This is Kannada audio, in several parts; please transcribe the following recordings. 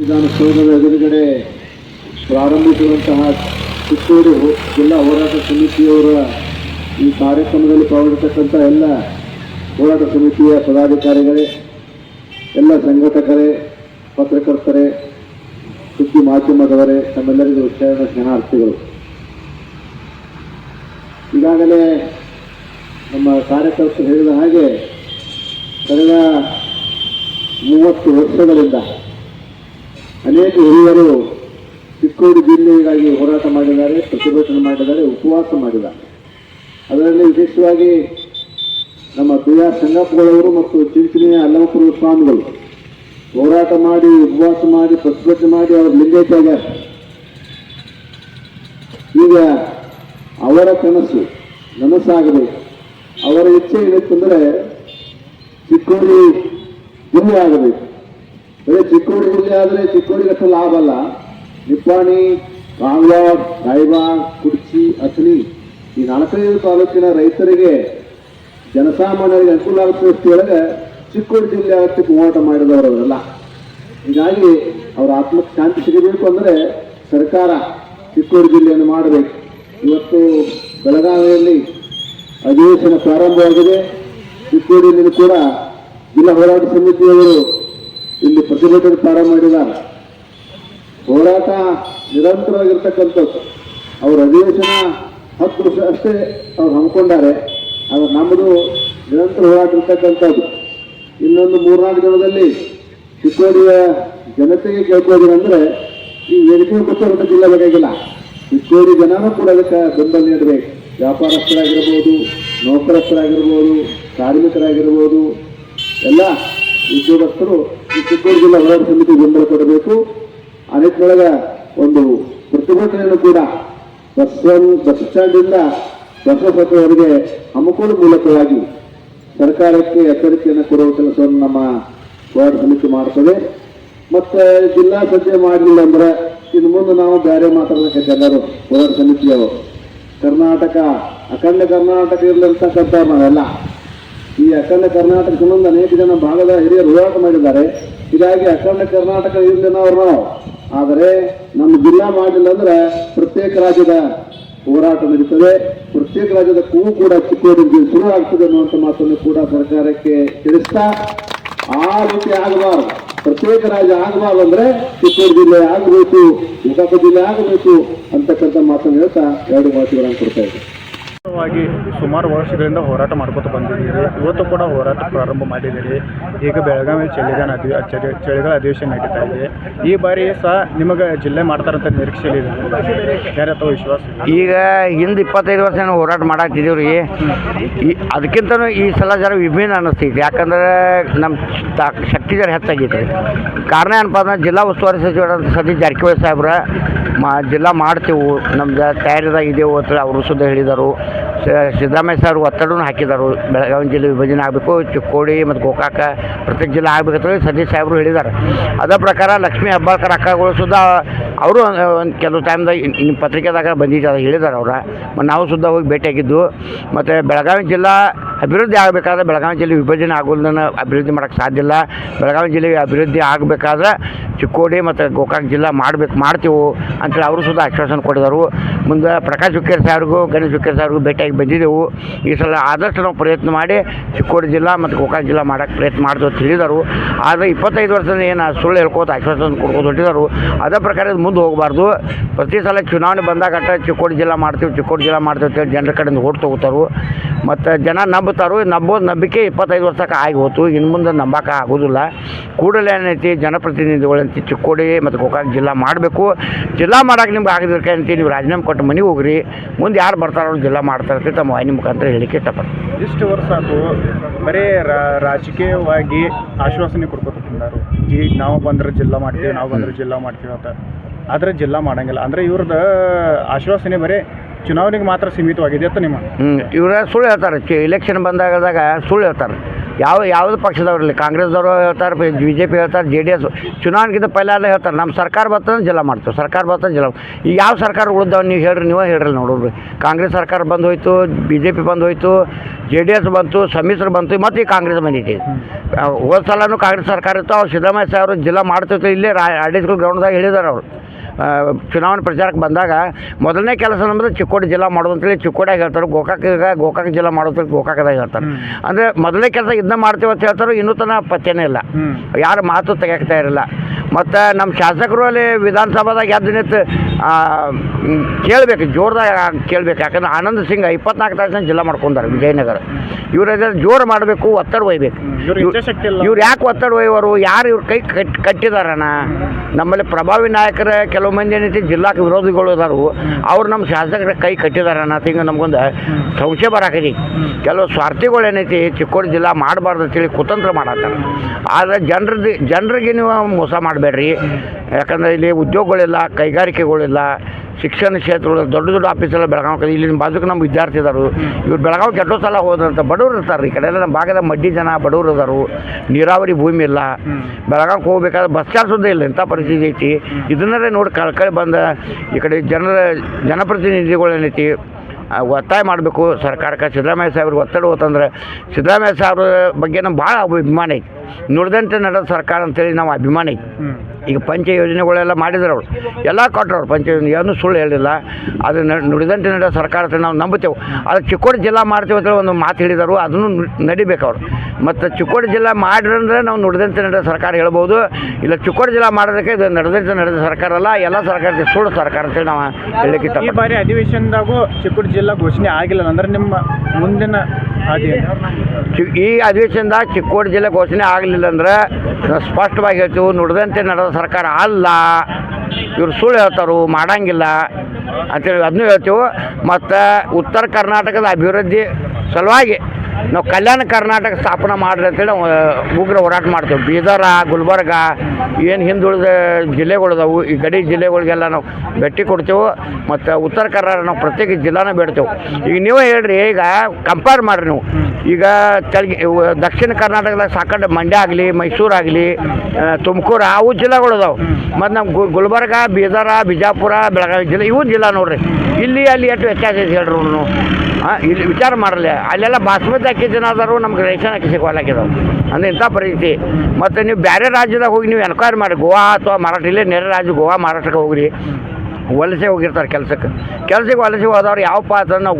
ವಿಧಾನಸೌಧದ ಎದುರುಗಡೆ ಪ್ರಾರಂಭಿಸಿರುವಂತಹ ಚಿತ್ತೂರು ಜಿಲ್ಲಾ ಹೋರಾಟ ಸಮಿತಿಯವರ ಈ ಕಾರ್ಯಕ್ರಮದಲ್ಲಿ ಪಾಲ್ಗೊಳ್ಳತಕ್ಕಂಥ ಎಲ್ಲ ಹೋರಾಟ ಸಮಿತಿಯ ಪದಾಧಿಕಾರಿಗಳೇ, ಎಲ್ಲ ಸಂಘಟಕರೇ, ಪತ್ರಕರ್ತರೇ, ಸುದ್ದಿ ಮಾಧ್ಯಮದವರೇ, ತಮ್ಮೆಲ್ಲರಿಗೂ ಶರಣ ಸ್ನೇಹಾರ್ಥಿಗಳು ಈಗಾಗಲೇ ನಮ್ಮ ಕಾರ್ಯಕರ್ತರು ಹೇಳಿದ ಹಾಗೆ ಕಳೆದ ಮೂವತ್ತು ವರ್ಷಗಳಿಂದ ಅನೇಕ ಹಿರಿಯರು ಚಿಕ್ಕೋಡಿ ಜಿಲ್ಲೆಗಾಗಿ ಹೋರಾಟ ಮಾಡಿದ್ದಾರೆ, ಪ್ರತಿಭಟನೆ ಮಾಡಿದ್ದಾರೆ, ಉಪವಾಸ ಮಾಡಿದ್ದಾರೆ. ಅದರಲ್ಲಿ ವಿಶೇಷವಾಗಿ ನಮ್ಮ ಬಿ ಆರ್ ಸಂಗಪ್ಪಗಳವರು ಮತ್ತು ಚಿಂಚಿನಿಯ ಅಲ್ಲಮಪುರ ಸ್ವಾಮಿಗಳು ಹೋರಾಟ ಮಾಡಿ, ಉಪವಾಸ ಮಾಡಿ, ಪ್ರತಿಭಟನೆ ಮಾಡಿ ಅವರು ಲಿಂಗೈಕ್ಯ ಆಗ್ಯಾರ ಈಗ ಅವರ ಕನಸು ನನಸಾಗಬೇಕು. ಅವರ ಇಚ್ಛೆ ಏನಿತ್ತಂದ್ರೆ ಚಿಕ್ಕೋಡಿ ಜಿಲ್ಲೆ ಆಗಬೇಕು. ಬರೀ ಚಿಕ್ಕೋಡಿ ಜಿಲ್ಲೆ ಆದರೆ ಚಿಕ್ಕೋಡಿಗೆ ಅಷ್ಟು ಲಾಭ ಅಲ್ಲ. ನಿಪ್ಪಾಣಿ ಕಾಂಗ್ಲಾಡ್ ರಾಯಬಾಗ್ ಕುಡ್ಚಿ, ಅಥಣಿ ಈ ನಾಲ್ಕೈದು ತಾಲೂಕಿನ ರೈತರಿಗೆ ಜನಸಾಮಾನ್ಯರಿಗೆ ಅನುಕೂಲ ಆಗುತ್ತೆ ದೃಷ್ಟಿಯೊಳಗೆ ಚಿಕ್ಕೋಡಿ ಜಿಲ್ಲೆ ಆಗುತ್ತೆ ಹೋರಾಟ ಮಾಡಿದವರು ಅವರೆಲ್ಲ. ಹೀಗಾಗಿ ಅವರ ಆತ್ಮಕ್ಕೆ ಶಾಂತಿ ಸಿಗಬೇಕು ಅಂದರೆ ಸರ್ಕಾರ ಚಿಕ್ಕೋಡಿ ಜಿಲ್ಲೆಯನ್ನು ಮಾಡಬೇಕು. ಇವತ್ತು ಬೆಳಗಾವಿಯಲ್ಲಿ ಅಧಿವೇಶನ ಪ್ರಾರಂಭವಾಗಿದೆ. ಚಿಕ್ಕೋಡಿಯಲ್ಲಿ ಕೂಡ ಜಿಲ್ಲಾ ಹೋರಾಟ ಸಮಿತಿಯವರು ಪ್ರತಿಭಟನೆ ಪ್ರಾರಂಭ ಮಾಡಿದಾಗ ಹೋರಾಟ ನಿರಂತರವಾಗಿರ್ತಕ್ಕಂಥದ್ದು. ಅವರ ಅಧಿವೇಶನ ಹತ್ತು ವರ್ಷ ಅಷ್ಟೇ ಅವ್ರು ಹಮ್ಮಿಕೊಂಡಾರೆ. ಆದರೆ ನಮ್ಮದು ನಿರಂತರ ಹೋರಾಟ ಇರ್ತಕ್ಕಂಥದ್ದು. ಇನ್ನೊಂದು ಮೂರ್ನಾಲ್ಕು ದಿನದಲ್ಲಿ ಚಿಕ್ಕೋಡಿಯ ಜನತೆಗೆ ಕೇಳ್ಕೊಂಡಿರಂದ್ರೆ ಈ ವೇದಿಕೆ ಕೊಟ್ಟಂತ ಜಿಲ್ಲೆ ಬೇಕಾಗಿಲ್ಲ. ಚಿಕ್ಕೋಡಿ ಜನನೂ ಕೂಡ ಅದಕ್ಕೆ ಬೆಂಬಲ ನೀಡಬೇಕು. ವ್ಯಾಪಾರಸ್ಥರಾಗಿರ್ಬೋದು, ನೌಕರಸ್ಥರಾಗಿರ್ಬೋದು, ಕಾರ್ಮಿಕರಾಗಿರ್ಬೋದು, ಎಲ್ಲ ಉದ್ಯೋಗಸ್ಥರು ಈ ಜಿಲ್ಲಾ ಹೋರಾಟ ಸಮಿತಿ ಬೆಂಬಲ ಕೊಡಬೇಕು. ಆ ನಿಟ್ಟಿನೊಳಗ ಒಂದು ಪ್ರತಿಭಟನೆಯನ್ನು ಕೂಡ ಬಸ್ ಬಸ್ ಸ್ಟ್ಯಾಂಡಿಂದ ಬಸವಪತಿಯವರಿಗೆ ಹಮ್ಮಿಕೊಳ್ಳುವ ಮೂಲಕವಾಗಿ ಸರ್ಕಾರಕ್ಕೆ ಎಚ್ಚರಿಕೆಯನ್ನು ಕೊಡುವ ಕೆಲಸವನ್ನು ನಮ್ಮ ಹೋರಾಟ ಸಮಿತಿ ಮಾಡ್ತದೆ. ಮತ್ತೆ ಜಿಲ್ಲಾ ಸಭೆ ಮಾಡಲಿಲ್ಲ ಅಂದ್ರೆ ಇನ್ನು ಮುಂದೆ ನಾವು ಬೇರೆ ಮಾತಾಡಬೇಕು ಜನರು ಹೋರಾಟ ಸಮಿತಿಯವರು. ಕರ್ನಾಟಕ, ಅಖಂಡ ಕರ್ನಾಟಕ ಇರಲಿರ್ತಕ್ಕಂಥ ನಾವೆಲ್ಲ ಈ ಅಖಂಡ ಕರ್ನಾಟಕ ಸಂಬಂಧ ಅನೇಕ ಜನ ಭಾಗದ ಹಿರಿಯರು ಹೋರಾಟ ಮಾಡಿದ್ದಾರೆ. ಹೀಗಾಗಿ ಅಖಂಡ ಕರ್ನಾಟಕ ಇರಲಿ ನಾವು. ಆದರೆ ನಮ್ಮ ಜಿಲ್ಲಾ ಮಾಡಲಿಲ್ಲ ಅಂದ್ರೆ ಪ್ರತ್ಯೇಕ ರಾಜ್ಯದ ಹೋರಾಟ ನಡೀತದೆ. ಪ್ರತ್ಯೇಕ ರಾಜ್ಯದ ಕೂ ಕೂಡ ಚಿಕ್ಕೋಡಿಗೆ ಶುರು ಆಗ್ತದೆ ಅನ್ನುವಂಥ ಮಾತನ್ನು ಕೂಡ ಸರ್ಕಾರಕ್ಕೆ ತಿಳಿಸ್ತಾ, ಆ ರೀತಿ ಆಗಬಾರ್ದು. ಪ್ರತ್ಯೇಕ ರಾಜ್ಯ ಆಗಬಾರ್ದು ಅಂದ್ರೆ ಚಿಕ್ಕೋಡಿ ಜಿಲ್ಲೆ ಆಗಬೇಕು ಗೋಕಾಕ ಜಿಲ್ಲೆ ಆಗಬೇಕು ಅಂತಕ್ಕಂಥ ಮಾತನ್ನು ಹೇಳ್ತಾ ಎರಡು ಮಾತುಗಳನ್ನು ಕೊಡ್ತಾ ವಾಗಿ ಸುಮಾರು ವರ್ಷಗಳಿಂದ ಹೋರಾಟ ಮಾಡ್ಕೊತ ಬಂದಿದ್ದೀರಿ. ಇವತ್ತು ಕೂಡ ಹೋರಾಟ ಪ್ರಾರಂಭ ಮಾಡಿದ್ದೀರಿ. ಈಗ ಬೆಳಗಾವಿ ಚಳಿಗಾಲ ಅಧಿ ಚಳಿ ಚಳಿಗಾಲ ಅಧಿವೇಶನ ನಡೀತಾ ಇದೆ. ಈ ಬಾರಿ ಸಹ ನಿಮಗೆ ಜಿಲ್ಲೆ ಮಾಡ್ತಾರಂತ ಇದೆ ಯಾರ ಅಥವಾ ವಿಶ್ವಾಸ ಈಗ ಹಿಂದೆ ಇಪ್ಪತ್ತೈದು ವರ್ಷ ನಾವು ಹೋರಾಟ ಮಾಡಾಕ್ತಿದ್ದೀವಿ ರೀ ಅದಕ್ಕಿಂತನೂ ಈ ಸಲ ಜರ ವಿಭಿನ್ನ ಅನ್ನಿಸ್ತೈತಿ ಯಾಕಂದ್ರೆ ನಮ್ಮ ಶಕ್ತಿ ಜರ ಹೆಚ್ಚಾಗೈತೆ ರೀ ಕಾರಣ ಏನಪ್ಪ ಅಂದ್ರೆ ಜಿಲ್ಲಾ ಉಸ್ತುವಾರಿ ಸಚಿವರಾದ ಸತೀಶ್ ಜಾರಕಿಹೊಳಿ ಸಾಹೇಬ್ರ ಮಾ ಜಿಲ್ಲಾ ಮಾಡ್ತೇವೆ. ನಮ್ದು ತಯಾರಿದಾಗ ಇದೆ ಅಂತ ಅವರು ಸುದ್ದಿ ಹೇಳಿದರು. ಸಿದ್ದರಾಮಯ್ಯ ಸರ್ ಒತ್ತಡನೂ ಹಾಕಿದ್ದಾರೆ. ಬೆಳಗಾವಿ ಜಿಲ್ಲೆ ವಿಭಜನೆ ಆಗಬೇಕು, ಚಿಕ್ಕೋಡಿ ಮತ್ತು ಗೋಕಾಕ ಪ್ರತಿ ಜಿಲ್ಲೆ ಆಗಬೇಕಂತೇಳಿ ಸತೀಶ್ ಸಾಹೇಬರು ಹೇಳಿದ್ದಾರೆ. ಅದೇ ಪ್ರಕಾರ ಲಕ್ಷ್ಮೀ ಹೆಬ್ಬಾಳ್ಕರ್ ಅಕ್ಕಗಳು ಸುದ್ದ ಅವರು ಒಂದು ಕೆಲವು ಟೈಮ್ದಾಗ ನಿಮ್ಮ ಪತ್ರಿಕೆದಾಗ ಬಂದಿದ್ದಾರೆ, ಹೇಳಿದ್ದಾರೆ ಅವ್ರು. ಮತ್ತು ನಾವು ಸುದ್ದ ಹೋಗಿ ಭೇಟಿಯಾಗಿದ್ದು, ಮತ್ತು ಬೆಳಗಾವಿ ಜಿಲ್ಲಾ ಅಭಿವೃದ್ಧಿ ಆಗಬೇಕಾದ್ರೆ ಬೆಳಗಾವಿ ಜಿಲ್ಲೆ ವಿಭಜನೆ ಆಗೋದನ್ನ ಅಭಿವೃದ್ಧಿ ಮಾಡೋಕ್ಕೆ ಸಾಧ್ಯ ಇಲ್ಲ. ಬೆಳಗಾವಿ ಜಿಲ್ಲೆಗೆ ಅಭಿವೃದ್ಧಿ ಆಗಬೇಕಾದ್ರೆ ಚಿಕ್ಕೋಡಿ ಮತ್ತು ಗೋಕಾಕ್ ಜಿಲ್ಲಾ ಮಾಡ್ಬೇಕು, ಮಾಡ್ತೀವಿ ಅಂತೇಳಿ ಅವರು ಸುದ್ದ ಆಶ್ವಾಸನೆ ಕೊಟ್ಟಿದ್ದಾರೆ. ಮುಂದೆ ಪ್ರಕಾಶ್ ಹುಕ್ಕೇರ್ ಸಾರ್ಗೂ, ಗಣೇಶ್ ಹುಕ್ಕೇರಿ ಸಾರ್ಗೂ ಭೇಟಿಯಾಗಿ ಬಂದಿದ್ದೆವು. ಈ ಸಲ ಆದಷ್ಟು ನಾವು ಪ್ರಯತ್ನ ಮಾಡಿ ಚಿಕ್ಕೋಡಿ ಜಿಲ್ಲಾ ಮತ್ತು ಗೋಕಾಕ್ ಜಿಲ್ಲಾ ಮಾಡೋಕ್ಕೆ ಪ್ರಯತ್ನ ಮಾಡಿದ್ರು ಅಂತ ಹೇಳಿದರು. ಆದರೆ ಇಪ್ಪತ್ತೈದು ವರ್ಷದಿಂದ ಏನು ಸುಳ್ಳು ಹೇಳ್ಕೋತ ಆಶ್ವಾಸನೆ ಕೊಡ್ಕೋತ ಹೊಟ್ಟಿದರು ಅದೇ ಪ್ರಕಾರ ಇದು ಮುಂದೆ ಹೋಗಬಾರ್ದು. ಪ್ರತಿ ಸಲ ಚುನಾವಣೆ ಬಂದಾಗ ಅಟ್ಟ ಚಿಕ್ಕೋಡಿ ಜಿಲ್ಲಾ ಮಾಡ್ತೀವಿ, ಚಿಕ್ಕೋಡಿ ಜಿಲ್ಲಾ ಮಾಡ್ತೀವಿ ಅಂತೇಳಿ ಜನರ ಕಡೆಯಿಂದ ಓಟ್ ತೊಗೋತಾರೆ. ಮತ್ತು ಜನ ನಂಬುತ್ತಾರು ನಂಬೋದು ನಂಬಿಕೆ ಇಪ್ಪತ್ತೈದು ವರ್ಷಕ್ಕೆ ಆಗಿ ಹೋಯ್ತು ಇನ್ನು ಮುಂದೆ ನಂಬಕ್ಕೆ ಆಗೋದಿಲ್ಲ. ಕೂಡಲೇ ಏನೈತಿ ಜನಪ್ರತಿನಿಧಿಗಳಂತ ಚಿಕ್ಕೋಡಿ ಮತ್ತು ಗೋಕಾಕ್ ಜಿಲ್ಲಾ ಮಾಡಬೇಕು. ಜಿಲ್ಲಾ ಮಾಡೋಕೆ ನಿಮ್ಗೆ ಆಗದಿರ್ಕೆ ಅಂತ ನೀವು ರಾಜೀನಾಮೆ ಕೊಟ್ಟು ಮನೆಗೆ ಹೋಗ್ರಿ. ಮುಂದೆ ಯಾರು ಬರ್ತಾರೋ ಅವ್ರು ಜಿಲ್ಲಾ ಮಾಡ್ತಾರೆ ತಮ್ಮ ವಾಹಿನಿ ಮುಖಾಂತರ ಹೇಳಿಕೆ ಇಷ್ಟಪಡ್ತೀನಿ. ಇಷ್ಟು ವರ್ಷ ಅದು ಬರೀ ರಾಜಕೀಯವಾಗಿ ಆಶ್ವಾಸನೆ ಕೊಡ್ಬೋದು ಬಂದಾರು ಈಗ ನಾವು ಬಂದ್ರೆ ಜಿಲ್ಲಾ ಮಾಡ್ತೀವಿ, ನಾವು ಬಂದ್ರೆ ಜಿಲ್ಲಾ ಮಾಡ್ತೀವಿ ಅಂತ. ಆದರೆ ಜಿಲ್ಲಾ ಮಾಡಂಗಿಲ್ಲ. ಅಂದರೆ ಇವ್ರದ್ದು ಆಶ್ವಾಸನೆ ಬರೀ ಚುನಾವಣೆಗೆ ಮಾತ್ರ ಸೀಮಿತವಾಗಿದೆ ಅಂತ ನಿಮ್ಮ ಇವ್ರ ಸುಳ್ಳು ಹೇಳ್ತಾರೆ. ಚ ಇಲೆಕ್ಷನ್ ಬಂದಾಗದಾಗ ಸುಳ್ಳು ಹೇಳ್ತಾರೆ. ಯಾವ, ಯಾವುದು ಪಕ್ಷದವ್ರಲ್ಲಿ ಕಾಂಗ್ರೆಸ್ದವರು ಹೇಳ್ತಾರೆ, ಬಿ ಜೆ ಪಿ ಹೇಳ್ತಾರೆ, ಜೆ ಡಿ ಎಸ್ ಚುನಾವಣೆಗಿಂತ ಪೈಲ ಎಲ್ಲ ಹೇಳ್ತಾರೆ. ನಮ್ಮ ಸರ್ಕಾರ ಬರ್ತದೆ ಜಿಲ್ಲಾ ಮಾಡ್ತೇವೆ. ಸರ್ಕಾರ ಬರ್ತದೆ ಜಿಲ್ಲಾ ಈಗ ಯಾವ ಸರ್ಕಾರ ಉಳಿದವ್ ನೀವು ಹೇಳ್ರಿ ನೀವು ಹೇಳ್ರಿ ನೋಡೋರು ಕಾಂಗ್ರೆಸ್ ಸರ್ಕಾರ ಬಂದು ಹೋಯ್ತು ಬಿ ಜೆ ಪಿ ಬಂದು ಹೋಯ್ತು, ಜೆ ಡಿ ಎಸ್ ಬಂತು, ಸಮ್ಮಿಶ್ರ ಬಂತು, ಮತ್ತು ಈ ಕಾಂಗ್ರೆಸ್ ಬಂದಿದೆ. ಹೋದ ಸಲನೂ ಕಾಂಗ್ರೆಸ್ ಸರ್ಕಾರ ಇತ್ತು. ಅವ್ರು ಸಿದ್ದರಾಮಯ್ಯ ಸಾಹೇಬರು ಜಿಲ್ಲಾ ಮಾಡ್ತಿತ್ತು ಇಲ್ಲೇ ರಾ ಆರ್ ಡಿ ಸ್ಕೂಲ್ ಗ್ರೌಂಡ್ದಾಗ ಹೇಳಿದಾರೆ ಅವರು. ಚುನಾವಣೆ ಪ್ರಚಾರಕ್ಕೆ ಬಂದಾಗ ಮೊದಲನೇ ಕೆಲಸ ನಮ್ಮದು ಚಿಕ್ಕೋಡಿ ಜಿಲ್ಲಾ ಮಾಡೋದು ಅಂತೇಳಿ ಚಿಕ್ಕೋಡಿಯಾಗ ಹೇಳ್ತಾರೆ ಗೋಕಾಕ ಗೋಕಾಕ್ ಜಿಲ್ಲಾ ಮಾಡೋದು ಗೋಕಾಕದಾಗ ಹೇಳ್ತಾರೆ. ಅಂದರೆ ಮೊದಲನೇ ಕೆಲಸ ಇದನ್ನ ಮಾಡ್ತೀವಿ ಅಂತ ಹೇಳ್ತಾರೆ ಇನ್ನೂ ತನಕ ಪತ್ತೆನೇ ಇಲ್ಲ. ಯಾರು ಮಾತು ತೆಗೆಯಕ್ಕೆ ಇರಲಿಲ್ಲ ಮತ್ತು ನಮ್ಮ ಶಾಸಕರು ಅಲ್ಲಿ ವಿಧಾನಸಭಾದಾಗ ಎದ್ದು ನಿಂತು ಕೇಳಬೇಕು ಜೋರದಾಗ ಕೇಳಬೇಕು. ಯಾಕಂದ್ರೆ ಆನಂದ್ ಸಿಂಗ್ ಇಪ್ಪತ್ನಾಲ್ಕು ತಾಸಿನ ಜಿಲ್ಲಾ ಮಾಡ್ಕೊಂಡಾರೆ ವಿಜಯನಗರ. ಇವ್ರ ಜೋರು ಮಾಡಬೇಕು ಒತ್ತಡ ಒಯ್ಬೇಕು. ಇವ್ರು ಯಾಕೆ ಒತ್ತಡ ಒಯ್ಯೋರು? ಯಾರು ಇವ್ರ ಕೈ ಕಟ್ ಕಟ್ಟಿದಾರಣ ನಮ್ಮಲ್ಲಿ ಪ್ರಭಾವಿ ನಾಯಕರ ಕೆಲವು ಮಂದಿ ಏನೈತಿ ಜಿಲ್ಲಾಕ್ಕೆ ವಿರೋಧಿಗಳು ಇದಾರು. ಅವ್ರು ನಮ್ಮ ಶಾಸಕರ ಕೈ ಕಟ್ಟಿದಾರಣ ತಿಂಗ ನಮ್ಗೊಂದು ಸಂಶಯ ಬರಾಕೈತಿ ಕೆಲವು ಸ್ವಾರ್ಥಿಗಳು ಏನೈತಿ ಚಿಕ್ಕೋಡಿ ಜಿಲ್ಲಾ ಮಾಡಬಾರ್ದು ಅಂತೇಳಿ ಕುತಂತ್ರ ಮಾಡತ್ತಾರ. ಆದರೆ ಜನರದ್ದು ಜನರಿಗೆ ನೀವು ಮೋಸ ಮಾಡಬೇಡ್ರಿ. ಯಾಕಂದ್ರೆ ಇಲ್ಲಿ ಉದ್ಯೋಗಗಳಿಲ್ಲ, ಕೈಗಾರಿಕೆಗಳಿಲ್ಲ, ಶಿಕ್ಷಣ ಕ್ಷೇತ್ರಗಳು, ದೊಡ್ಡ ದೊಡ್ಡ ಆಫೀಸೆಲ್ಲ ಬೆಳಗಾವಿ ಇಲ್ಲಿನ ಬಾಜುಕ್ಕೆ ನಮ್ಮ ವಿದ್ಯಾರ್ಥಿ ಇದ್ದಾರೆ ಇವ್ರು ಬೆಳಗಾವಿ ಕೆಟ್ಟೋ ಸಲ ಹೋದಂಥ ಬಡವ್ರು ಇರ್ತಾರೆ ಈ ಕಡೆ ನಮ್ಮ ಭಾಗದ ಮಡ್ಡಿ ಜನ ಬಡವ್ರು ಇದ್ದಾರೆ ನೀರಾವರಿ ಭೂಮಿ ಇಲ್ಲ. ಬೆಳಗಾವಿಗೆ ಹೋಗ್ಬೇಕಾದ್ರೆ ಬಸ್ ಚಾರ್ಜ್ ಸುದ್ದ ಇಲ್ಲ. ಇಂಥ ಪರಿಸ್ಥಿತಿ ಐತಿ? ಇದನ್ನೇ ನೋಡಿ ಕಳ್ಕಳಿ ಬಂದ ಈ ಕಡೆ ಜನರ ಜನಪ್ರತಿನಿಧಿಗಳು ಏನೈತಿ? ಒತ್ತಾಯ ಮಾಡಬೇಕು ಸರ್ಕಾರಕ್ಕೆ. ಸಿದ್ದರಾಮಯ್ಯ ಸಾಹೇಬ್ರಿಗೆ ಒತ್ತಡ ಹೋತಂದ್ರೆ ಸಿದ್ದರಾಮಯ್ಯ ಸಾಹೇಬ್ರ ಬಗ್ಗೆ ನಮ್ಗೆ ಭಾಳ ಅಭಿಮಾನ ಐತಿ. ನುಡಿದಂತೆ ನಡೆದ ಸರ್ಕಾರ ಅಂತೇಳಿ ನಾವು ಅಭಿಮಾನಿ. ಈಗ ಪಂಚ ಯೋಜನೆಗಳೆಲ್ಲ ಮಾಡಿದ್ರು ಅವ್ರು. ಎಲ್ಲ ಕೊಟ್ಟರು ಅವ್ರು ಪಂಚ ಯೋಜನೆ. ಏನೂ ಸುಳ್ಳು ಹೇಳಿಲ್ಲ. ಅದು ನುಡಿದಂತೆ ನಡೆದ ಸರ್ಕಾರ ಅಂತ ನಾವು ನಂಬುತ್ತೇವೆ. ಅದು ಚಿಕ್ಕೋಡಿ ಜಿಲ್ಲಾ ಮಾಡ್ತೇವೆ ಅಂತ ಒಂದು ಮಾತು ಹೇಳಿದರು. ಅದನ್ನು ನಡಿಬೇಕು ಅವ್ರು. ಮತ್ತು ಚಿಕ್ಕೋಡಿ ಜಿಲ್ಲಾ ಮಾಡ್ರಂದ್ರೆ ನಾವು ನುಡಿದಂತೆ ನಡೆದ ಸರ್ಕಾರ ಹೇಳ್ಬೋದು. ಇಲ್ಲ ಚಿಕ್ಕೋಡಿ ಜಿಲ್ಲಾ ಮಾಡೋದಕ್ಕೆ ಇದು ನಡೆದಂತೆ ನಡೆದ ಸರ್ಕಾರ ಅಲ್ಲ ಎಲ್ಲ ಸರ್ಕಾರಕ್ಕೆ ಸುಳ್ಳು ಸರ್ಕಾರ ಅಂತೇಳಿ ನಾವು ಹೇಳಕ್ಕೆ ಈ ಬಾರಿ ಅಧಿವೇಶನದಾಗೂ ಚಿಕ್ಕೋಡಿ ಜಿಲ್ಲಾ ಘೋಷಣೆ ಆಗಿಲ್ಲ. ಅಂದ್ರೆ ನಿಮ್ಮ ಮುಂದಿನ ಈ ಅಧಿವೇಶನದಾಗ ಚಿಕ್ಕೋಡಿ ಜಿಲ್ಲೆ ಘೋಷಣೆ ಆಗಲಿಲ್ಲ ಅಂದ್ರೆ ಸ್ಪಷ್ಟವಾಗಿ ಹೇಳ್ತೀವಿ, ನುಡಿದಂತೆ ನಡೆದ ಸರ್ಕಾರ ಅಲ್ಲ. ಇವ್ರು ಸುಳ್ಳು ಹೇಳ್ತಾರು ಮಾಡಂಗಿಲ್ಲ ಅಂತೇಳಿ ಅದನ್ನೂ ಹೇಳ್ತೀವಿ. ಮತ್ತು ಉತ್ತರ ಕರ್ನಾಟಕದ ಅಭಿವೃದ್ಧಿ ಸಲುವಾಗಿ ನಾವು ಕಲ್ಯಾಣ ಕರ್ನಾಟಕ ಸ್ಥಾಪನೆ ಮಾಡ್ರಿ ಅಂತೇಳಿ ಉಗ್ರ ಹೋರಾಟ ಮಾಡ್ತೇವೆ. ಬೀದರ, ಗುಲ್ಬರ್ಗ, ಏನು ಹಿಂದುಳಿದ ಜಿಲ್ಲೆಗಳಿದಾವು, ಈ ಗಡಿ ಜಿಲ್ಲೆಗಳಿಗೆಲ್ಲ ನಾವು ಭೇಟಿ ಕೊಡ್ತೇವೆ. ಮತ್ತು ಉತ್ತರ ಕರ್ನಾಟಕ ನಾವು ಪ್ರತ್ಯೇಕ ಜಿಲ್ಲಾನ ಬೇಡ್ತೇವೆ. ಈಗ ನೀವೇ ಹೇಳ್ರಿ, ಈಗ ಕಂಪೇರ್ ಮಾಡಿರಿ ನೀವು. ಈಗ ತೆಲಗಿ ದಕ್ಷಿಣ ಕರ್ನಾಟಕದಾಗ ಸಾಕಷ್ಟು ಮಂಡ್ಯ ಆಗಲಿ, ಮೈಸೂರು ಆಗಲಿ ತುಮಕೂರು, ಅವು ಜಿಲ್ಲೆಗಳು ಅದಾವು ಮತ್ತು ನಮ್ಮ ಗುಲ್ಬರ್ಗ, ಬೀದರ, ಬಿಜಾಪುರ, ಬೆಳಗಾವಿ ಜಿಲ್ಲೆ, ಇವು ಜಿಲ್ಲಾ ನೋಡ್ರಿ. ಇಲ್ಲಿ ಅಲ್ಲಿ ಎಷ್ಟು ವ್ಯತ್ಯಾಸ ಐತೆ ಹೇಳ್ರಿ ಇಲ್ಲಿ ವಿಚಾರ ಮಾಡಲ್ಲ ಅಲ್ಲೆಲ್ಲ ಬಾಸ್ಮತಿ ಅಕ್ಕಿ ಜನ ಆದರೂ ನಮ್ಗೆ ರೇಷನ್ ಅಕ್ಕಿ ಸಿಗೋಲಾಗಿದಾವೆ ಅಂದ್ರೆ ಇಂಥ ಪರಿಸ್ಥಿತಿ. ಮತ್ತು ನೀವು ಬೇರೆ ರಾಜ್ಯದಾಗ ಹೋಗಿ ನೀವು ಎನ್ಕ್ವೈರಿ ಮಾಡಿ, ಗೋವಾ ಅಥವಾ ಮಾರಾಟ ಇಲ್ಲೇ ನೆರೆ ರಾಜ್ಯ ಗೋವಾ ಮಹಾರಾಷ್ಟ್ರಕ್ಕೆ ಹೋಗ್ರಿ. ವಲಸೆ ಹೋಗಿರ್ತಾರೆ ಕೆಲಸಕ್ಕೆ. ಕೆಲ್ಸಕ್ಕೆ ವಲಸೆ ಹೋದವ್ರು ಯಾವಪ್ಪ ಅಂತಂದ್ರೆ, ನಾವು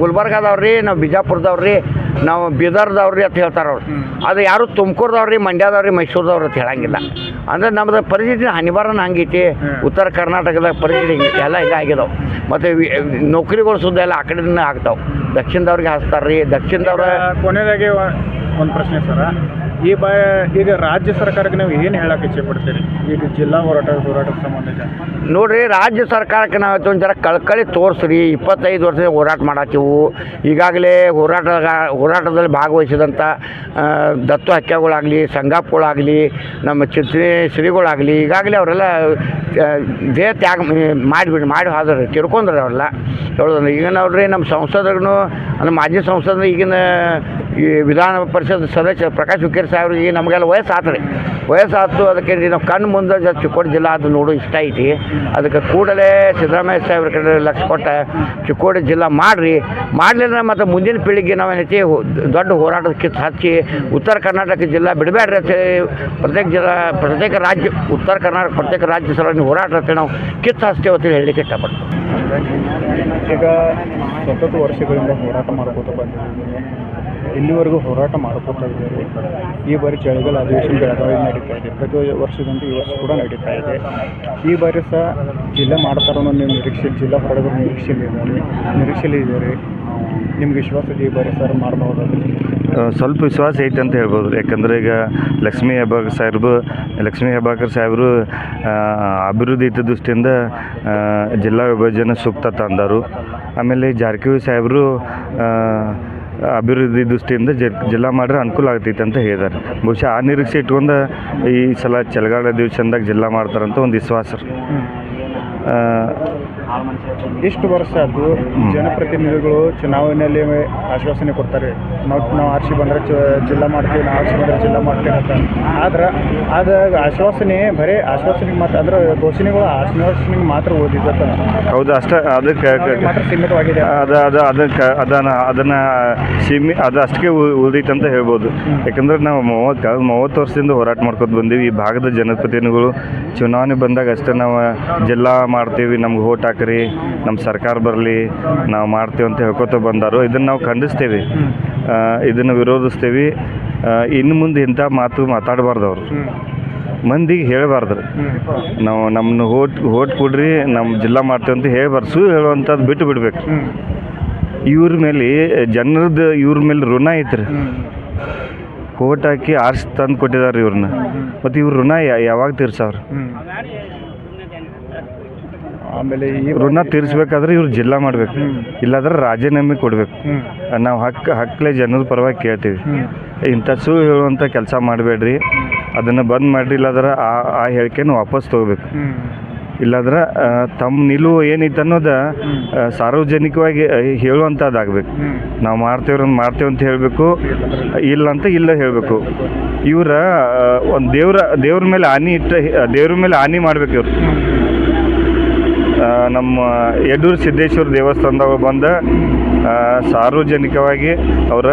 ರೀ, ನಾವು ಬಿಜಾಪುರದವ್ರಿ ನಾವು ಬೀದರ್ದವ್ರಿ ಅಂತ ಹೇಳ್ತಾರೆ ಅವ್ರು. ಅದು ಯಾರು ತುಮಕೂರ್ದವ್ರಿ ಮಂಡ್ಯದವ್ರಿ ಮೈಸೂರ್ದವ್ರು ಅಂತ ಹೇಳಂಗಿಲ್ಲ. ಅಂದ್ರೆ ನಮ್ಮದು ಪರಿಸ್ಥಿತಿ ಹನಿಬಾರನ ಹಂಗೈತಿ. ಉತ್ತರ ಕರ್ನಾಟಕದಾಗ ಪರಿಸ್ಥಿತಿ ಹಿಂಗೆ ಎಲ್ಲ ಇದಾಗಿದಾವೆ. ಮತ್ತು ನೌಕರಿಗಳು ಸುದ್ದ ಎಲ್ಲ ಆ ಕಡೆಯಿಂದ ಆಗ್ತಾವೆ. ದಕ್ಷಿಣದವ್ರಿಗೆ ಹಾಸ್ತಾರೆ ರೀ ದಕ್ಷಿಣದವ್ರ ಕೊನೆಯದಾಗಿ ಒಂದು ಪ್ರಶ್ನೆ ಸರ. ಈ ಬಾ ಈಗ ರಾಜ್ಯ ಸರ್ಕಾರಕ್ಕೆ ನಾವು ಏನು ಹೇಳಕ್ಕೆ ಇಚ್ಛೆ ಪಡ್ತೀರಿ? ಈಗ ಜಿಲ್ಲಾ ಹೋರಾಟ ಹೋರಾಟಕ್ಕೆ ಸಂಬಂಧಿಸಿದ ನೋಡ್ರಿ ರಾಜ್ಯ ಸರ್ಕಾರಕ್ಕೆ ನಾವು ಒಂದು ಜರ ಕಳ್ಕಳಿ ತೋರಿಸ್ರಿ. ಇಪ್ಪತ್ತೈದು ವರ್ಷ ಹೋರಾಟ ಮಾಡತ್ತೀವು ಈಗಾಗಲೇ ಹೋರಾಟ ಹೋರಾಟದಲ್ಲಿ ಭಾಗವಹಿಸಿದಂಥ ಆ, ದತ್ತು ಹತ್ಯೆಗಳಾಗಲಿ ಸಂಘಗಳಾಗಲಿ ನಮ್ಮ ಚಿತ್ರಿ ಶ್ರೀಗಳಾಗಲಿ ಈಗಾಗಲೇ ಅವರೆಲ್ಲ ಆ, ದೇಹ ತ್ಯಾಗ ಮಾಡಿಬಿಡಿ ಮಾಡಿ ಹಾದ್ರ ತಿರ್ಕೊಂಡ್ರಿ ಅವರೆಲ್ಲ. ಹೇಳೋದಂದ್ರೆ ಈಗ ನೋಡ್ರಿ ನಮ್ಮ ಸಂಸದರು ನಮ್ಮ ಮಾಜಿ ಸಂಸದ ಈಗಿನ ಈ ವಿಧಾನ ಪರಿಷತ್ ಸದಸ್ಯ ಪ್ರಕಾಶ್ ಹುಕ್ಕೇರಿ ಸಾಹೇಬ್ರಿಗೆ ನಮಗೆಲ್ಲ ವಯಸ್ಸು ರೀ ವಯಸ್ಸು ಆಯ್ತು ಅದಕ್ಕೆ ನಾವು ಕಣ್ಣು ಮುಂದೆ ಜಿಲ್ಲಾ ಅದು ನೋಡು, ಇಷ್ಟ ಐತಿ. ಅದಕ್ಕೆ ಕೂಡಲೇ ಸಿದ್ದರಾಮಯ್ಯ ಸಾಹೇಬ್ರ ಕಡೆ ಲಕ್ಷ ಕೊಟ್ಟ ಚಿಕ್ಕೋಡಿ ಜಿಲ್ಲಾ ಮಾಡಿರಿ. ಮಾಡಲಿಲ್ಲ ಮತ್ತು ಮುಂದಿನ ಪೀಳಿಗೆ ನಾವೇನೈತಿ ದೊಡ್ಡ ಹೋರಾಟದ ಕಿತ್ತು ಹಚ್ಚಿ ಉತ್ತರ ಕರ್ನಾಟಕ ಜಿಲ್ಲಾ ಬಿಡಬೇಡ್ರಿ ಅಂತ ಹೇಳಿ ಪ್ರತ್ಯೇಕ ಜಿಲ್ಲಾ, ಪ್ರತ್ಯೇಕ ರಾಜ್ಯ, ಉತ್ತರ ಕರ್ನಾಟಕ ಪ್ರತ್ಯೇಕ ರಾಜ್ಯ ಸಲುವಾಗಿ ಹೋರಾಟ ನಾವು ಕಿತ್ತು ಹಚ್ತೇವೆ ಅಂತೇಳಿ ಹೇಳಲಿಕ್ಕೆ ಇಷ್ಟಪಡ್ತೀನಿ ಈಗ ಸತತ ವರ್ಷಗಳಿಂದ ಹೋರಾಟ ಮಾಡ್ಕೋತ ಬಂದಿದ್ದೀವಿ. ಇಲ್ಲಿವರೆಗೂ ಹೋರಾಟ ಮಾಡ್ಕೋತ ಇದ್ದೀವಿ. ಈ ಬಾರಿ ಚಳಿಗಾಲ ಅಧಿವೇಶನ ಬೆಳಗಾವಿ ನಡೀತಾ ಇದೆ. ಪ್ರತಿ ವರ್ಷದಂತೆ ಈ ವರ್ಷ ಕೂಡ ನಡೀತಾ ಇದೆ. ಈ ಬಾರಿ ಸಹ ಜಿಲ್ಲೆ ಮಾಡ್ತಾರೋ ನೀವು ನಿರೀಕ್ಷೆ, ಜಿಲ್ಲಾ ಹೊರಡೋದ್ರ ನಿರೀಕ್ಷೆಯಲ್ಲಿ ನಿರೀಕ್ಷೆಯಲ್ಲಿ ಇದ್ದಾರೆ ನಿಮ್ಗೆ ವಿಶ್ವಾಸ ಬಾರಿ ಸರ್ ಮಾಡ್ಬೋದು ಸ್ವಲ್ಪ ವಿಶ್ವಾಸ ಐತೆ ಅಂತ ಹೇಳ್ಬೋದು. ಯಾಕಂದರೆ ಈಗ ಲಕ್ಷ್ಮೀ ಹೆಬ್ಬಾಳ್ಕರ್ ಸಾಹೇಬ್ರು ಲಕ್ಷ್ಮೀ ಹೆಬ್ಬಾಳ್ಕರ್ ಸಾಹೇಬರು ಅಭಿವೃದ್ಧಿ ಇದ್ದ ದೃಷ್ಟಿಯಿಂದ ಜಿಲ್ಲಾ ವಿಭಜನೆ ಸೂಕ್ತ ತಂದರು. ಆಮೇಲೆ ಜಾರಕಿಹೊಳಿ ಸಾಹೇಬರು ಅಭಿವೃದ್ಧಿ ದೃಷ್ಟಿಯಿಂದ ಜಿಲ್ಲಾ ಮಾಡ್ರೆ ಅನುಕೂಲ ಆಗ್ತೈತೆ ಅಂತ ಹೇಳಿದ್ದಾರೆ. ಬಹುಶಃ ಆ ನಿರೀಕ್ಷೆ ಇಟ್ಕೊಂಡು ಈ ಸಲ ಚಳಿಗಾಲ ದಿವಸದಾಗ ಜಿಲ್ಲಾ ಮಾಡ್ತಾರಂತ ಒಂದು ವಿಶ್ವಾಸ. ಇಷ್ಟು ವರ್ಷ ಅದು ಜನಪ್ರತಿನಿಧಿಗಳು ಚುನಾವಣೆಯಲ್ಲಿ ಆಶ್ವಾಸನೆ ಕೊಡ್ತಾರೆ. ನಾವು ನಾವು ಆರ್ಸಿ ಬಂದರೆ ಜಿಲ್ಲಾ ಮಾಡ್ತೀವಿ ನಾವು ಆರ್ಸಿ ಬಂದರೆ ಜಿಲ್ಲಾ ಮಾಡ್ತೀವಿ ಅಂತ. ಆದ್ರೆ ಆದ ಆಶ್ವಾಸನೆ ಬರೀ ಆಶ್ವಾಸನೆಗೆ ಮಾತ್ರ ಅಂದ್ರೆ ಘೋಷಣೆಗಳು ಆಶ್ವಾಸನೆಗೆ ಮಾತ್ರ ಓದಿದ್ದ ಹೌದು ಅಷ್ಟೇ ಅದಕ್ಕೆ ಮಾತ್ರ ಸೀಮಿತವಾಗಿದೆ. ಅದು ಅದು ಅದಕ್ಕೆ ಅದನ್ನು ಅದನ್ನು ಸೀಮಿ ಅದು ಅಷ್ಟಕ್ಕೆ ಉಳಿದೈತೆ ಅಂತ ಹೇಳ್ಬೋದು. ಯಾಕಂದ್ರೆ ನಾವು ಮೂವತ್ತು ಮೂವತ್ತು ವರ್ಷದಿಂದ ಹೋರಾಟ ಮಾಡ್ಕೊತ ಬಂದೀವಿ. ಈ ಭಾಗದ ಜನಪ್ರತಿನಿಧಿಗಳು ಚುನಾವಣೆ ಬಂದಾಗ ಅಷ್ಟೇ ನಾವು ಜಿಲ್ಲಾ ಮಾಡ್ತೀವಿ ನಮ್ಗೆ ಓಟ್ ಹಾಕ್ರಿ ನಮ್ಮ ಸರ್ಕಾರ ಬರಲಿ, ನಾವು ಮಾಡ್ತೀವಿ ಅಂತ ಹೇಳ್ಕೊತ ಬಂದಾರೋ. ಇದನ್ನು ನಾವು ಖಂಡಿಸ್ತೇವೆ. ಇದನ್ನು ವಿರೋಧಿಸ್ತೇವೆ. ಇನ್ನು ಮುಂದೆ ಇಂಥ ಮಾತು ಮಾತಾಡಬಾರ್ದು ಅವರು. ಮಂದಿಗೆ ಹೇಳಬಾರ್ದು. ನಾವು ನಮ್ಮನ್ನ ಓಟ್ ಓಟ್ ಕೊಡ್ರಿ ನಮ್ಮ ಜಿಲ್ಲಾ ಮಾಡ್ತೇವೆ ಅಂತ ಹೇಳ್ಬಾರ್ದು. ಸುಳ್ಳು ಹೇಳುವಂಥದ್ದು ಬಿಟ್ಟು ಬಿಡ್ಬೇಕು. ಇವ್ರ ಮೇಲೆ ಜನರದ್ದು ಇವ್ರ ಮೇಲೆ ಋಣ ಐತ್ರಿ. ಕೋಟ್ ಹಾಕಿ ಆರ್ಸಿ ತಂದು ಕೊಟ್ಟಿದ್ದಾರೆ ಇವ್ರನ್ನ. ಮತ್ತು ಇವ್ರ ಋಣ ಯಾವಾಗ ತೀರ್ಸವ್ರು? ಆಮೇಲೆ ಈ ಋಣ ತೀರಿಸ್ಬೇಕಾದ್ರೆ ಇವ್ರು ಜಿಲ್ಲಾ ಮಾಡ್ಬೇಕು. ಇಲ್ಲಾಂದ್ರೆ ರಾಜೀನಾಮೆ ಕೊಡ್ಬೇಕು. ನಾವು ಹಕ್ಕು ಹಕ್ಕಲೆ ಜನರ ಪರವಾಗಿ ಕೇಳ್ತೀವಿ. ಇಂಥ ಸು ಹೇಳುವಂಥ ಕೆಲಸ ಮಾಡಬೇಡ್ರಿ. ಅದನ್ನು ಬಂದ್ ಮಾಡಿರಿ ಇಲ್ಲಾದ್ರೆ ಆ ಆ ಹೇಳಿಕೆನ ವಾಪಸ್ ತಗೋಬೇಕು. ಇಲ್ಲಾಂದ್ರೆ ತಮ್ಮ ನಿಲುವು ಏನೈತೆ ಅನ್ನೋದು ಸಾರ್ವಜನಿಕವಾಗಿ ಹೇಳುವಂಥದ್ದಾಗಬೇಕು ನಾವು ಮಾಡ್ತೇವ್ರ ಮಾಡ್ತೇವೆ ಅಂತ ಹೇಳಬೇಕು. ಇಲ್ಲ ಅಂತ ಇಲ್ಲ ಹೇಳಬೇಕು. ಇವರ ಒಂದು ದೇವ್ರ ದೇವ್ರ ಮೇಲೆ ಹಾನಿ ಇಟ್ಟ ದೇವ್ರ ಮೇಲೆ ಹಾನಿ ಮಾಡ್ಬೇಕು ಇವ್ರು. ನಮ್ಮ ಯಡೂರು ಸಿದ್ದೇಶ್ವರ ದೇವಸ್ಥಾನದಾಗ ಬಂದು ಸಾರ್ವಜನಿಕವಾಗಿ ಅವರ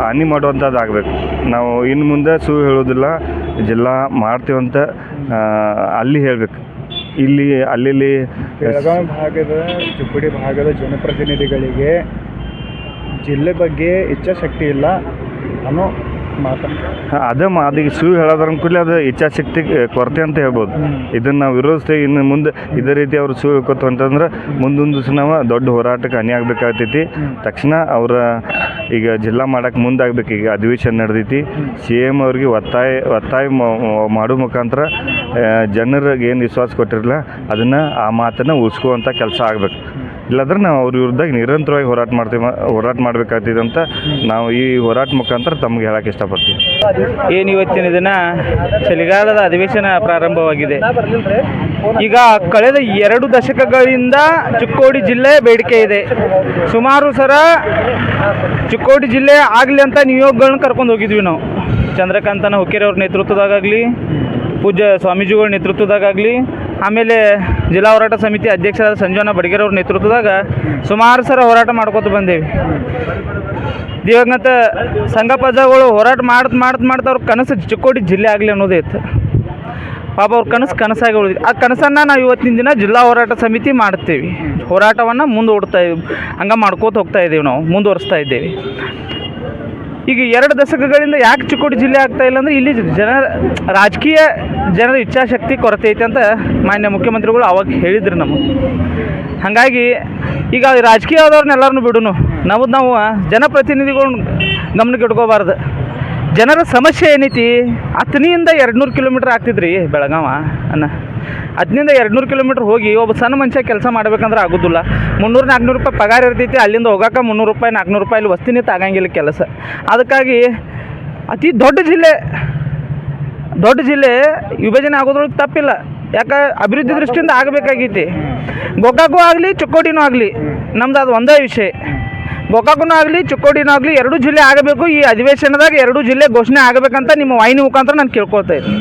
ಹಾನಿ ಮಾಡುವಂಥದ್ದು ಆಗಬೇಕು. ನಾವು ಇನ್ನು ಮುಂದೆ ಸು ಹೇಳೋದಿಲ್ಲ ಜಿಲ್ಲಾ ಮಾಡ್ತೀವಂತ ಅಲ್ಲಿ ಹೇಳಬೇಕು. ಇಲ್ಲಿ ಅಲ್ಲಿ ಬೆಳಗಾವಿ ಭಾಗದ, ಚುಪ್ಪಡಿ ಭಾಗದ ಜನಪ್ರತಿನಿಧಿಗಳಿಗೆ ಜಿಲ್ಲೆ ಬಗ್ಗೆ ಇಚ್ಛಾಶಕ್ತಿ ಇಲ್ಲ. ಮಾತನ್ನು ಅದೇ ಮಾ ಅದಕ್ಕೆ ಸುಳ್ಳು ಹೇಳೋದ್ರ ಕೂಡಲೇ ಅದು ಇಚ್ಛಾಶಕ್ತಿ ಕೊರತೆ ಅಂತ ಹೇಳ್ಬೋದು. ಇದನ್ನು ನಾವು ವಿರೋಧಿಸ್ತೇವೆ ಇನ್ನು ಮುಂದೆ ಇದೇ ರೀತಿ ಅವ್ರು ಸುಳ್ಳು ಹೇಳ್ಕೊತು ಅಂತಂದ್ರೆ ಮುಂದೊಂದು ದಿವಸ ನಾವು ದೊಡ್ಡ ಹೋರಾಟಕ್ಕೆ ಹಾನಿ ಆಗ್ಬೇಕಾಗ್ತೈತಿ. ತಕ್ಷಣ ಅವರ ಈಗ ಜಿಲ್ಲಾ ಮಾಡಕ್ಕೆ ಮುಂದಾಗ್ಬೇಕು ಈಗ ಅಧಿವೇಶನ ನಡೆದೈತಿ. ಸಿ ಎಂ ಅವ್ರಿಗೆ ಒತ್ತಾಯ ಒತ್ತಾಯ ಮಾಡೋ ಮುಖಾಂತರ ಜನರಿಗೆ ಏನು ವಿಶ್ವಾಸ ಕೊಟ್ಟಿರಲ್ಲ ಅದನ್ನು ಆ ಮಾತನ್ನು ಉಳಿಸ್ಕೋವಂಥ ಕೆಲಸ ಆಗಬೇಕು. ಇಲ್ಲಾಂದ್ರೆ ನಾವು ಅವ್ರ ವಿರುದ್ಧ ನಿರಂತರವಾಗಿ ಹೋರಾಟ ಮಾಡ್ತೀವಿ ಹೋರಾಟ ಮಾಡಬೇಕಾಗ್ತದೆ ಅಂತ ನಾವು ಈ ಹೋರಾಟ ಮುಖಾಂತರ ತಮ್ಗೆ ಹೇಳಕ್ಕೆ ಇಷ್ಟಪಡ್ತೀವಿ. ಏನು ಇವತ್ತಿನ ದಿನ? ಚಳಿಗಾಲದ ಅಧಿವೇಶನ ಪ್ರಾರಂಭವಾಗಿದೆ. ಈಗ ಕಳೆದ ಎರಡು ದಶಕಗಳಿಂದ ಚಿಕ್ಕೋಡಿ ಜಿಲ್ಲೆ ಬೇಡಿಕೆ ಇದೆ. ಸುಮಾರು ಸರ ಚಿಕ್ಕೋಡಿ ಜಿಲ್ಲೆ ಆಗಲಿ ಅಂತ ನಿಯೋಗಗಳನ್ನ ಕರ್ಕೊಂಡು ಹೋಗಿದ್ವಿ ನಾವು. ಚಂದ್ರಕಾಂತನ ಹುಕ್ಕೇರಿ ಅವ್ರ ನೇತೃತ್ವದಾಗಲಿ ಪೂಜ್ಯ ಸ್ವಾಮೀಜಿಗಳ ನೇತೃತ್ವದಾಗಲಿ ಆಮೇಲೆ ಜಿಲ್ಲಾ ಹೋರಾಟ ಸಮಿತಿ ಅಧ್ಯಕ್ಷರಾದ ಸಂಜೀವನ ಬಡಗೇರ್ ಅವ್ರ ನೇತೃತ್ವದಾಗ ಸುಮಾರು ಸರ ಹೋರಾಟ ಮಾಡ್ಕೊತ ಬಂದೇವಿ. ದಿವಂಗತ ಸಂಘ ಪದಗಳು ಹೋರಾಟ ಮಾಡ್ತಾ ಮಾಡ್ತಾ ಮಾಡ್ತಾ ಅವ್ರ ಕನಸು ಚಿಕ್ಕೋಡಿ ಜಿಲ್ಲೆ ಆಗಲಿ ಅನ್ನೋದೇ ಇತ್ತು. ಪಾಪ ಅವ್ರ ಕನಸು ಕನಸಾಗಿ ಉಳಿದ್ವಿ ಆ ಕನಸನ್ನು ನಾವು ಇವತ್ತಿನ ದಿನ ಜಿಲ್ಲಾ ಹೋರಾಟ ಸಮಿತಿ ಮಾಡ್ತೀವಿ. ಹೋರಾಟವನ್ನು ಮುಂದೂಡ್ತಾ ಹಂಗೆ ಮಾಡ್ಕೋತ ಹೋಗ್ತಾ ಇದ್ದೀವಿ ನಾವು, ಮುಂದುವರಿಸ್ತಾ ಇದ್ದೇವೆ. ಈಗ ಎರಡು ದಶಕಗಳಿಂದ ಯಾಕೆ ಚಿಕ್ಕೋಡಿ ಜಿಲ್ಲೆ ಆಗ್ತಾ ಇಲ್ಲ ಅಂದರೆ ಇಲ್ಲಿ ಜನರ ರಾಜಕೀಯ ಜನರ ಇಚ್ಛಾಶಕ್ತಿ ಕೊರತೆ ಐತೆ ಅಂತ ಮಾನ್ಯ ಮುಖ್ಯಮಂತ್ರಿಗಳು ಅವಾಗ ಹೇಳಿದ್ರು ನಮಗೆ. ಹಾಗಾಗಿ ಈಗ ರಾಜಕೀಯ ಆದವ್ರನ್ನೆಲ್ಲರನ್ನು ಬಿಡುನು. ನಾವು ನಾವು ಜನಪ್ರತಿನಿಧಿಗಳನ್ನ ಗಮನಕ್ಕೆ ಇಟ್ಕೋಬಾರ್ದು. ಜನರ ಸಮಸ್ಯೆ ಏನೈತಿ? ಹತ್ತನಿಂದ ಎರಡು ನೂರು ಕಿಲೋಮೀಟ್ರ್ ಆಗ್ತಿದ್ರಿ ಬೆಳಗಾವ ಅನ್ನ. ಹತ್ತನಿಂದ ಎರಡು ನೂರು ಕಿಲೋಮೀಟ್ರ್ ಹೋಗಿ ಒಬ್ಬ ಸಣ್ಣ ಮನುಷ್ಯ ಕೆಲಸ ಮಾಡ್ಬೇಕಂದ್ರೆ ಆಗೋದಿಲ್ಲ. ಮುನ್ನೂರು, ನಾಲ್ಕುನೂರು ರೂಪಾಯಿ ಪಗಾರ ಇರ್ತೈತಿ, ಅಲ್ಲಿಂದ ಹೋಗಾಕ ಮುನ್ನೂರು ರೂಪಾಯಿ, ನಾಲ್ಕುನೂರು ರೂಪಾಯಿ, ಇಲ್ಲಿ ವಸ್ತಿನೇ ತಾಗಂಗಿಲ್ಲ ಕೆಲಸ. ಅದಕ್ಕಾಗಿ ಅತಿ ದೊಡ್ಡ ಜಿಲ್ಲೆ ದೊಡ್ಡ ಜಿಲ್ಲೆ ವಿಭಜನೆ ಆಗೋದ್ರೊಳಗೆ ತಪ್ಪಿಲ್ಲ. ಯಾಕೆ? ಅಭಿವೃದ್ಧಿ ದೃಷ್ಟಿಯಿಂದ ಆಗಬೇಕಾಗೈತಿ. ಗೋಕಾಕು ಆಗಲಿ, ಚುಕ್ಕೋಟಿನೂ ಆಗಲಿ, ನಮ್ದು ಅದು ಒಂದೇ ವಿಷಯ. ಗೋಕಾಕೂ ಆಗಲಿ ಚಿಕ್ಕೋಡಿನೂ ಆಗಲಿ, ಎರಡೂ ಜಿಲ್ಲೆ ಆಗಬೇಕು. ಈ ಅಧಿವೇಶನದಾಗ ಎರಡೂ ಜಿಲ್ಲೆ ಘೋಷಣೆ ಆಗಬೇಕಂತ ನಿಮ್ಮ ವಾಹಿನಿ ಮುಖಾಂತರ ನಾನು ಕೇಳ್ಕೊಳ್ತಾ ಇದ್ದೀನಿ.